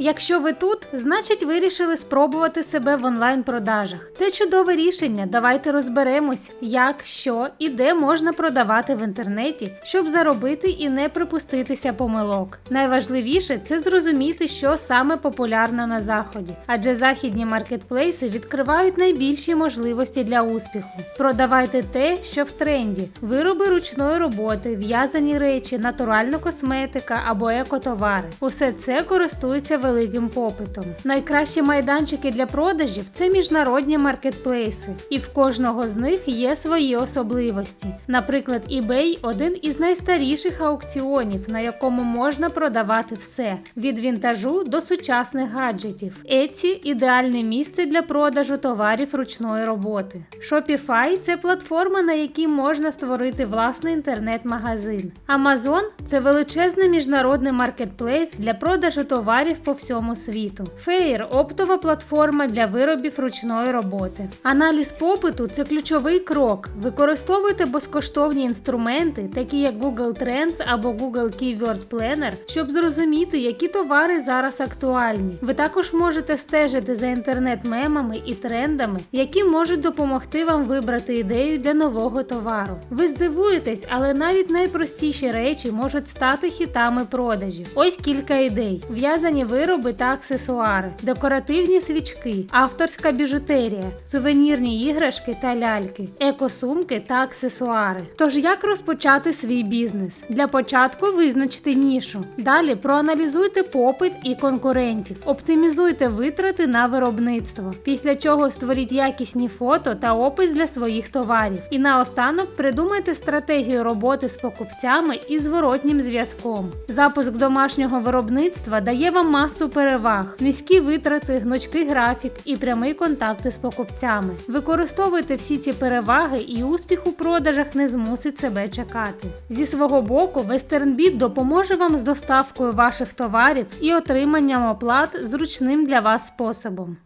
Якщо ви тут, значить вирішили спробувати себе в онлайн-продажах. Це чудове рішення. Давайте розберемось, як, що і де можна продавати в інтернеті, щоб заробити і не припуститися помилок. Найважливіше це зрозуміти, що саме популярно на заході, адже західні маркетплейси відкривають найбільші можливості для успіху. Продавайте те, що в тренді: вироби ручної роботи, в'язані речі, натуральна косметика або екотовари. Усе це користується великим попитом. Найкращі майданчики для продажів це міжнародні маркетплейси, і в кожного з них є свої особливості. Наприклад, eBay – один із найстаріших аукціонів, на якому можна продавати все від вінтажу до сучасних гаджетів. Etsy – ідеальне місце для продажу товарів ручної роботи. Shopify – це платформа, на якій можна створити власний інтернет-магазин. Amazon – це величезний міжнародний маркетплейс для продажу товарів по всьому світу. Fair – оптова платформа для виробів ручної роботи. Аналіз попиту це ключовий крок. Використовуйте безкоштовні інструменти, такі як Google Trends або Google Keyword Planner, щоб зрозуміти, які товари зараз актуальні. Ви також можете стежити за інтернет-мемами і трендами, які можуть допомогти вам вибрати ідею для нового товару. Ви здивуєтесь, але навіть найпростіші речі можуть стати хітами продажів. Ось кілька ідей: в'язані вироби та аксесуари, декоративні свічки, авторська біжутерія, сувенірні іграшки та ляльки, екосумки та аксесуари. Тож як розпочати свій бізнес? Для початку визначте нішу. Далі проаналізуйте попит і конкурентів, оптимізуйте витрати на виробництво. Після чого створіть якісні фото та опис для своїх товарів. І наостанок придумайте стратегію роботи з покупцями і зворотнім зв'язком. Запуск домашнього виробництва дає вам масу переваг, низькі витрати, гнучкий графік і прямий контакт із покупцями. Використовуйте всі ці переваги, і успіх у продажах не змусить себе чекати. Зі свого боку, WesternBit допоможе вам з доставкою ваших товарів і отриманням оплат зручним для вас способом.